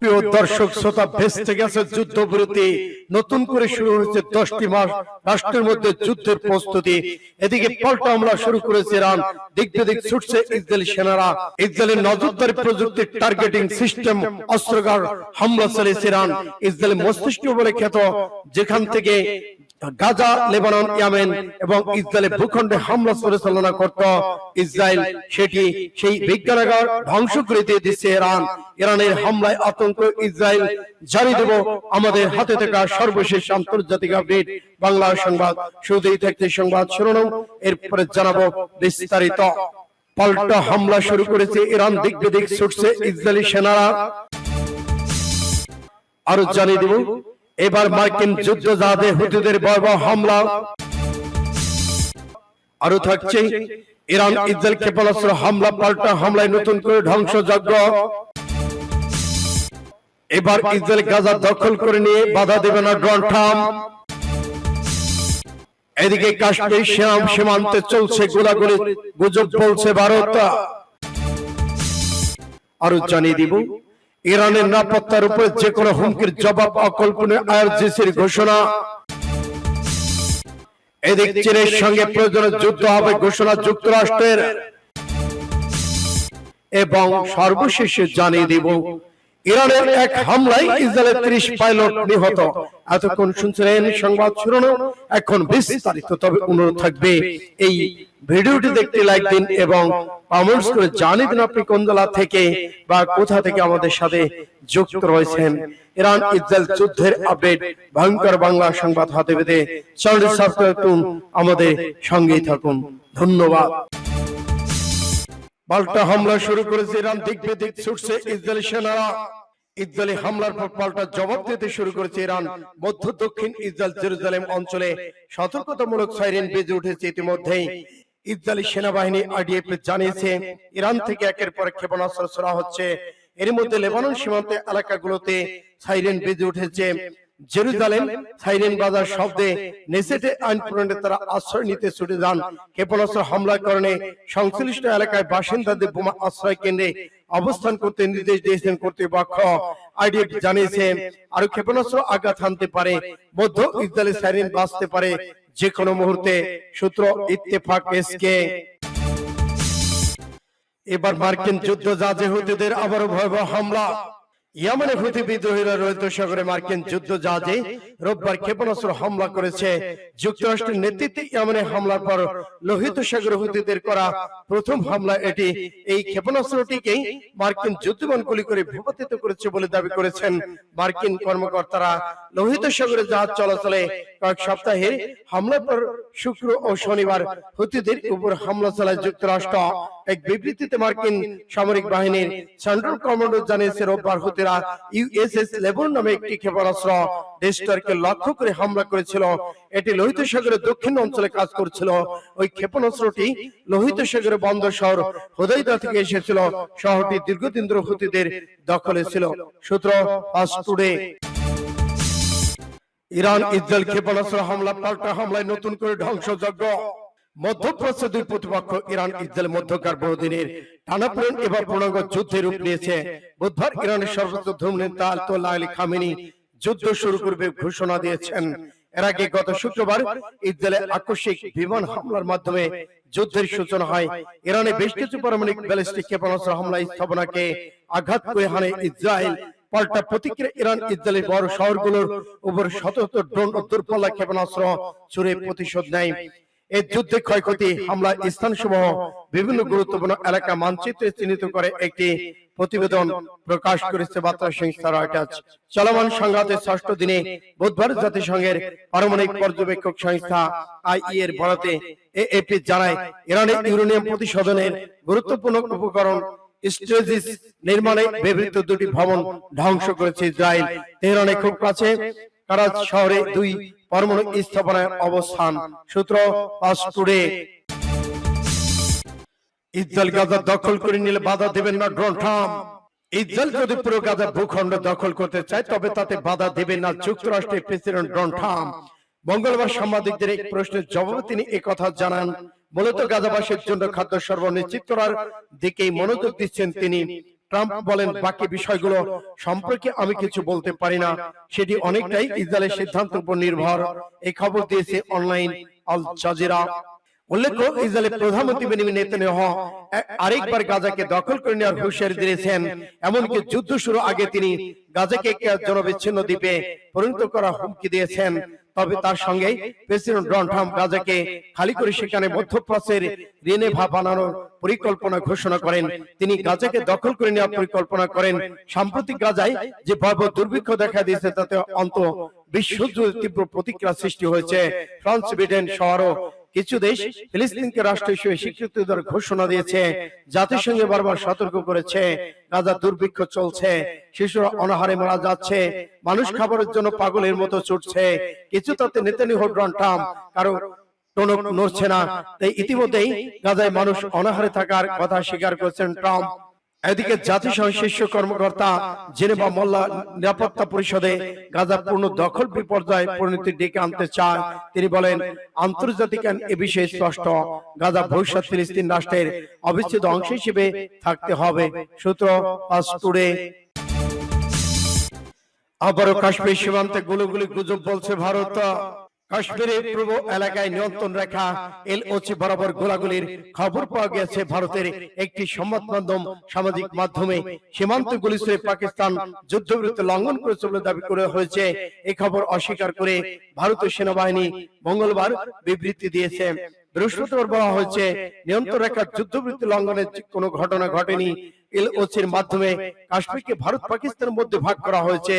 প্রিয় দর্শক শ্রোতা ভেস্তে গেছে যুদ্ধ বিরতি নতুন করে শুরু হয়েছে দশটি মাস, রাষ্ট্রের মধ্যে যুদ্ধের প্রস্তুতি। এদিকে পাল্টা হামলা শুরু করেছে ইরান। দিক বিদিক ছুটছে ইসরায়েলি সেনারা। ইসরায়েলের নজরদারি প্রযুক্তির টার্গেটিং সিস্টেম অস্ত্রগার হামলা চালিয়েছে ইরান। ইসরায়েল মস্তিষ্ক বলে খ্যাত। যেখান থেকে গাজা, লেবানন, ইয়ামেন এবং ইসরায়েলের ভূখণ্ডে হামলা পরিচালনা করত ইসরায়েল। সেটি সেই বিজ্ঞানাগার ধ্বংস করে দিয়ে দিচ্ছে ইরান। ইরানের হামলায় আতঙ্ক ইসরায়েল। জারি দেব আমাদের হাতে থাকা সর্বশেষ আন্তর্জাতিক আপডেট। বাংলা সংবাদ, শুরুতেই থাকতে সংবাদ শিরোনাম। এরপরে জানাব বিস্তারিত। পাল্টা হামলা শুরু করেছে ইরান, দিক বিদিক ছুটছে ইসরায়েলি সেনারা। আরও জানিয়ে দেব এবার মার্কিন যুদ্ধ জাহাজে হুতিদের ভয়াবহ হামলা। আরও থাকছে ইরান ইসরায়েল ক্ষেপণাস্ত্র হামলা পাল্টা হামলায় নতুন করে ধ্বংসযজ্ঞ। এবার ইসরায়েল গাজা দখল করে নিয়ে বাধা দেবে না ড্রোন থাম এদিকে কাশ্মীর শ্যাম সীমান্তে চলছে গোলাগুলি। গুজব বলছে ভারত। আরও জানিয়ে দিব। ইরানের নিরাপত্তার উপরে যে কোনো হুমকির জবাব অকল্পনে আইআরজিসির ঘোষণা। এদিক চীনের সঙ্গে প্রয়োজনে যুদ্ধ হবে ঘোষণা যুক্তরাষ্ট্রের। এবং সর্বশেষে জানিয়ে দিব ইরানের এক হামলায় ইসরায়েলের ত্রিশ পাইলট নিহত। এতক্ষণ শুনছিলেন সংবাদ শিরোনাম। এখন বিস্তারিত তবে অনুরোধ থাকবে এই ভিডিওটি দেখতে লাইক দিন এবং কমেন্টস করে জানিয়ে দিন আপনি কোন জেলা থেকে বা কোথা থেকে আমাদের সাথে যুক্ত রয়েছেন। ইরান ইসরায়েল যুদ্ধের আপডেট ভয়ঙ্কর বাংলা সংবাদ হাতে পেতে চ্যানেলটি সাবস্ক্রাইব করুন। আমাদের সঙ্গেই থাকুন। ধন্যবাদ। পাল্টা হামলা শুরু করেছে ইরান দিক বেদিক ছুটছে ইসরায়েলি সেনারা। ইসরায়েলি হামলার পর পাল্টা জবাব দিতে শুরু করেছে ইরান। মধ্য দক্ষিণ ইসরায়েল জেরুজালেম অঞ্চলে সতর্কতামূলক সাইরেন বেজে উঠেছে ইতিমধ্যেই। ইসরায়েলি সেনাবাহিনী আইডিএফ জানিয়েছে ইরান থেকে একের পর এক ক্ষেপণাস্ত্র ছোড়া হচ্ছে। এর মধ্যে লেবানন সীমান্তে এলাকাগুলোতে সাইরেন বেজে উঠেছে। জেরুজালেম সাইরেন বাজার শব্দে নেসেটে আইন প্রণয়নে তারা আশ্রয় নিতে ছুটে যান। ক্ষেপণাস্ত্র হামলার কারণে সংশ্লিষ্ট এলাকায় বাসিন্দাদের বোমা আশ্রয় কেন্দ্রে অবস্থান করতে নির্দেশ দিয়েছেন কর্তৃপক্ষ। আইডিএফ জানিয়েছে আরও ক্ষেপণাস্ত্র আঘাত হানতে পারে মধ্য ইসরায়েলি সাইরেন বাঁচতে পারে যে কোনো মুহূর্তে সূত্র ইত্তেফাক এসকে এবার মার্কিন যুদ্ধ জাহাজে হুতিদের আবারও ভয়াবহ হামলা। ইয়ামানে হুতি বিদ্রোহীরা রোহিত সাগরে মার্কিন যুদ্ধ জাহাজে রোববার ক্ষেপণাস্ত্র হামলা করেছে। যুক্তরাষ্ট্রের নেতৃত্বে ইয়ামানে হামলার পর লোহিত সাগরে হুতিদের করা প্রথম হামলা এটি। এই ক্ষেপণাস্ত্রটিকেই মার্কিন যুদ্ধবান গুলি করে ভূপাতিত করেছে বলে দাবি করেছেন মার্কিন কর্মকর্তারা। লোহিত সাগরে জাহাজ চলাচলে কয়েক সপ্তাহের হামলার পর শুক্র ও শনিবার হুতিদের উপর হামলা চালায় যুক্তরাষ্ট্র। এক বিবৃতিতে মার্কিন সামরিক বাহিনীর সেন্ট্রাল কমান্ডো জানিয়েছে রোববার হুতিরা ইউএসএস লেবন নামে একটি ক্ষেপণাস্ত্র ডেস্টারকে লক্ষ্য করে হামলা করেছিল। এটি লোহিত সাগরের দক্ষিণ অঞ্চলে কাজ করছিল। ওই ক্ষেপণাস্ত্রটি লোহিত সাগরের বন্দর শহর হোদাইদা থেকে এসেছিল। শহরটি দীর্ঘদিন ধরে হুতিদের দখলে ছিল। সূত্র ফাস্ট ইরান ইসরায়েল ক্ষেপণাস্ত্র হামলা, পাল্টা হামলায় নতুন করে ধ্বংসযজ্ঞ। মধ্যপ্রাচ্য দুই প্রতিপক্ষ ইরান ইসরায়েল মধ্যকার বহুদিনের টানাপোড়েন এবার পূর্ণাঙ্গ যুদ্ধের রূপ নিয়েছে। বুধবার ইরানের সর্বোচ্চ আলী যুদ্ধ শুরু করবে ঘোষণা দিয়েছেন। এর আগে গত শুক্রবার ইসরায়েলে আকস্মিক বিমান হামলার মাধ্যমে যুদ্ধের সূচনা হয়। ইরানে বেশ কিছু পারমাণবিক ব্যালিস্টিক ক্ষেপণাস্ত্র হামলা স্থাপনাকে আঘাত করে হানে ইসরায়েল। পাল্টা প্রতিক্রিয়া ইরান ইসরায়েলের বড় শহরগুলোর উপর শত শত ড্রোন ও দূরপাল্লা ক্ষেপণাস্ত্র ছুড়ে প্রতিশোধ নেয়। এই যুদ্ধে ক্ষয়ক্ষতি, হামলা স্থান সমূহ বিভিন্ন গুরুত্বপূর্ণ এলাকা মানচিত্রে চিহ্নিত করে একটি প্রতিবেদন প্রকাশ করেছে বার্তা সংস্থা রয়টার্স। চলমান সংঘাতের ষষ্ঠ দিনে বুধবার জাতিসংঘের পারমাণবিক পর্যবেক্ষক সংস্থা আইই এর বরাতে এএপি জানায় ইরানের ইউরেনিয়াম প্রতিশোধনের গুরুত্বপূর্ণ উপকরণ স্ট্রেজিস নির্মাণে ব্যবহৃত দুটি ভবন ধ্বংস করেছে ইসরায়েল। তেহরানে খুব কাছে কারাজ শহরে দুই পরমাণু স্থাপনায় অবস্থান। সূত্র ফাস্ট টুডে। ইসরায়েল গাজা দখল করে নিলে বাধা দেবেন না, ড্রোন ট্রাম্প ইসরায়েল যদি পুরো গাজা ভূখণ্ড দখল করতে চায়, তবে তাতে বাধা দেবেন না, যুক্তরাষ্ট্রের প্রেসিডেন্ট ড্রোন ট্রাম্প মঙ্গলবার সাংবাদিকদের এক প্রশ্নের জবাবে তিনি কথা জানান। মূলত গাজাবাসীর জন্য খাদ্য সর্ব নিশ্চিত করার দিকেই মনোযোগ দিচ্ছেন তিনি। ট্রাম্প বলেন বাকি বিষয়গুলো সম্পর্কে আমি কিছু বলতে পারি না। সেটি অনেকটাই ইসরায়েলের সিদ্ধান্তের উপর নির্ভর। এই খবর দিয়েছে অনলাইন আল জাজিরা। উল্লেখ্য ইসরায়েলের প্রধানমন্ত্রী বেনিমিন নেতানিয়াহু আরেকবার গাজাকে দখল করে নেওয়ার হুঁশিয়ারি দিয়েছেন। এমনকি যুদ্ধ শুরু আগে তিনি গাজাকে জনবিচ্ছিন্ন দ্বীপে পরিণত করার হুমকি দিয়েছেন। তবে তার সঙ্গে প্রেসিডেন্ট ডোনাল্ড ট্রাম্প গাজাকে খালি করে সেখানে মধ্যপ্রাচ্যের রেনেভা বানানোর পরিকল্পনা ঘোষণা করেন। তিনি গাজাকে দখল করে নেওয়ার পরিকল্পনা করেন। সাম্প্রতিক গাজায় যে ভয়াবহ দুর্ভিক্ষ দেখা দিয়েছে তাতে অন্ত বিশ্বজুড়ে তীব্র প্রতিক্রিয়া সৃষ্টি হয়েছে। ফ্রান্স ব্রিটেন সহ কিছু দেশ ফিলিস্তিনকে রাষ্ট্র হিসেবে স্বীকৃতি দেওয়ার ঘোষণা দিয়েছে, জাতিসংঘে বারবার সতর্ক করেছে, গাজা দুর্ভিক্ষ চলছে, শিশুরা অনাহারে মারা যাচ্ছে, মানুষ খাবারের জন্য পাগলের মতো ছুটছে, কিছু তাতে নেতানিয়াহু, ডোনাল্ড ট্রাম্প, কারও টনক নড়ছে না। তাই ইতিমধ্যেই গাজায় মানুষ অনাহারে থাকার কথা স্বীকার করেছেন ট্রাম্প। এদিকে জাতিসংঘ শীর্ষ কর্মকর্তা জেনেভা মোল্লা নিরাপত্তা পরিষদে গাজা পূর্ণ দখল বিপর্যয় পরিণতি ডেকে আনতে চান তিনি বলেন আন্তর্জাতিক আইন এ বিষয়ে স্পষ্ট গাজা ভবিষ্যৎ ফিলিস্তিন রাষ্ট্রের অবিচ্ছেদ্য অংশ হিসেবে থাকতে হবে। সূত্র টুডে আবারও কাশ্মীর সীমান্তে গুলোগুলি গুজব বলছে ভারত। কাশ্মীরের পূর্ব এলাকায় নিয়ন্ত্রণ রেখা বরাবর গোলাগুলির খবর পাওয়া গেছে ভারতের একটি মাধ্যম সামাজিক মাধ্যমে। সীমান্ত পাকিস্তান লঙ্ঘন করেছে বলে দাবি হয়েছে। এই খবর অস্বীকার করে ভারতীয় সেনাবাহিনী মঙ্গলবার বিবৃতি দিয়েছে। বৃহস্পতিবার বলা হয়েছে, নিয়ন্ত্রণ রেখার যুদ্ধবৃত্তি লঙ্ঘনের কোনো ঘটনা ঘটেনি। এলওসির মাধ্যমে কাশ্মীরকে ভারত পাকিস্তানের মধ্যে ভাগ করা হয়েছে।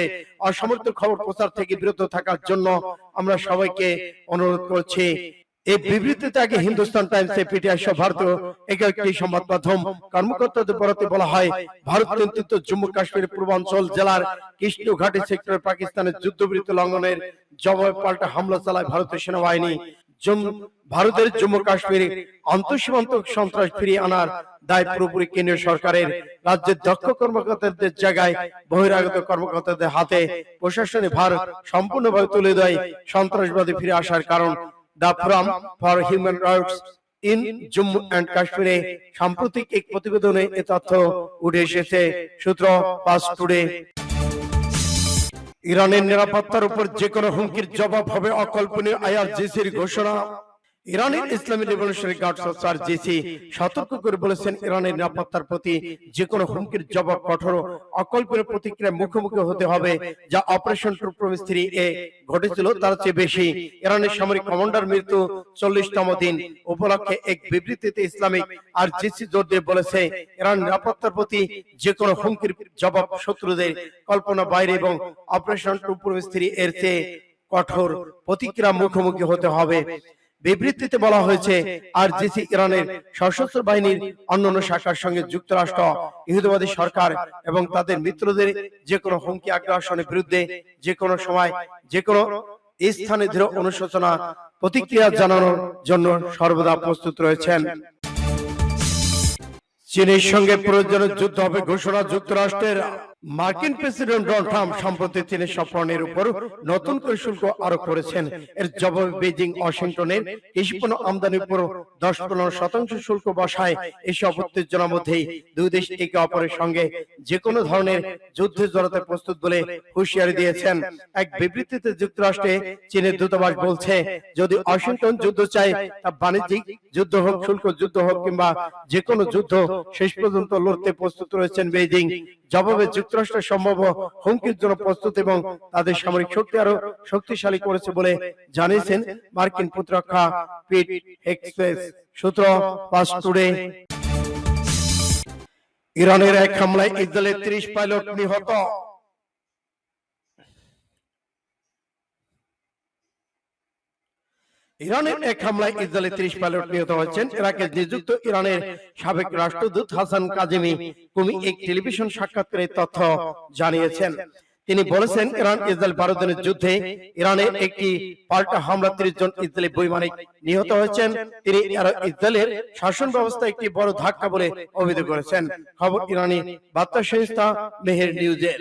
অসমর্থ খবর প্রচার থেকে বিরত থাকার জন্য আমরা সবাইকে অনুরোধ করছি। এই বিবৃতিতে আগে হিন্দুস্তান টাইমস এ পিটিআই সহ ভারতীয় একটি সংবাদ মাধ্যম কর্মকর্তাদের বরাতে বলা হয়, ভারত নিয়ন্ত্রিত জম্মু কাশ্মীরের পূর্বাঞ্চল জেলার কৃষ্ণ ঘাটি সেক্টরে পাকিস্তানের যুদ্ধবিরতি লঙ্ঘনের জবাবে পাল্টা হামলা চালায় ভারতীয় সেনাবাহিনী। ভারতের জম্মু কাশ্মীরে আন্তঃসীমান্ত সন্ত্রাস ফিরিয়ে আনার দায় পুরোপুরি কেন্দ্রীয় সরকারের। রাজ্যের দক্ষ কর্মকর্তাদের জায়গায় বহিরাগত কর্মকর্তাদের হাতে প্রশাসনের ভার সম্পূর্ণভাবে তুলে দেয় সন্ত্রাসবাদী ফিরে আসার কারণ। The forum for human rights in Jammu and কাশ্মীরে সাম্প্রতিক এক প্রতিবেদনে এ তথ্য উঠে এসেছে। সূত্র পাস টুডে। ইরানের নিরাপত্তার উপর যে কোনো হুমকির জবাব হবে অকল্পনীয় আইআরজিসির ঘোষণা। ইরানের ইসলামী রেভলিউশনারি গার্ডস অফ জিসি সতর্ক করে বলেছেন ইরানের নিরাপত্তার প্রতি যে কোনো হুমকির জবাব কঠোর ও অকল্পনীয় প্রতিক্রিয়ার মুখোমুখি হতে হবে যা অপারেশন টু প্রমিস থ্রি এ ঘটেছিল তার চেয়ে বেশি। ইরানের সামরিক কমান্ডার মৃত্যু চল্লিশতম দিন। উপলক্ষে এক বিবৃতিতে ইসলামিক আর জিসি জোর দিয়ে বলেছে ইরান নিরাপত্তার প্রতি যে কোনো হুমকির জবাব শত্রুদের কল্পনা বাইরে এবং অপারেশন টু প্রমিস থ্রি এর চেয়ে কঠোর প্রতিক্রিয়া মুখোমুখি হতে হবে বিবৃতিতে বলা হয়েছে আর জিসি ইরানের সশস্ত্র বাহিনীর অন্যান্য শাখার সঙ্গে যুক্তরাষ্ট্র, ইহুদিবাদী সরকার এবং তাদের মিত্রদের যে কোনো হুমকি আগ্রাসনের বিরুদ্ধে যে কোনো সময় যে কোনো স্থানে দৃঢ় অনুশোচনা, প্রতিক্রিয়া জানানোর জন্য সর্বদা প্রস্তুত রয়েছেন। চীনের সঙ্গে প্রয়োজনের যুদ্ধ হবে ঘোষণা যুক্তরাষ্ট্রের। মার্কিন প্রেসিডেন্ট ডোনাল্ড ট্রাম্প সম্প্রতি চীনের সব পণ্যের উপর নতুন করে শুল্ক আরোপ করেছেন। এর জবাবে বেজিং ওয়াশিংটনের কৃষি পণ্য আমদানির উপর দশ পনেরো শতাংশ শুল্ক বসায়। এসব উত্তেজনার মধ্যেই দুই দেশ একে অপরের সঙ্গে যে কোনো ধরনের যুদ্ধে জড়াতে প্রস্তুত বলে হুঁশিয়ারি দিয়েছেন। এক বিবৃতিতে যুক্তরাষ্ট্রে চীনের দূতাবাস বলছে যদি ওয়াশিংটন যুদ্ধ চায় তা বাণিজ্যিক যুদ্ধ হোক শুল্ক যুদ্ধ হোক কিংবা যে কোনো যুদ্ধ শেষ পর্যন্ত লড়তে প্রস্তুত রয়েছেন বেইজিং। জবাবে যুক্তরাষ্ট্র সম্ভব হুমকির জন্য প্রস্তুত এবং তাদের সামরিক শক্তি আরও শক্তিশালী করেছে বলে জানিয়েছেন মার্কিন প্রতিরক্ষা পিট এক্সপ্রেস। সূত্র পাস টুডে। ইরানের এক হামলায় ইসরায়েলের ত্রিশ পাইলট নিহত। ইরানের এক হামলায় ইসরায়েলের ত্রিশ পাইলট নিহত হয়েছেন। ইরাকে নিযুক্ত ইরানের সাবেক রাষ্ট্রদূত হাসান কাজেমি কুমি এক টেলিভিশন সাক্ষাৎকারে তথ্য জানিয়েছেন। তিনি বলেছেন, ইরান ইসরায়েল বারো যুদ্ধে ইরানের একটি পাল্টা হামলা ত্রিশ জন ইসরায়েলি বৈমানিক নিহত হয়েছেন। তিনি ইসরায়েলের শাসন ব্যবস্থা একটি বড় ধাক্কা বলে অভিযোগ করেছেন। খবর ইরানি বার্তা সংস্থা মেহের নিউজের।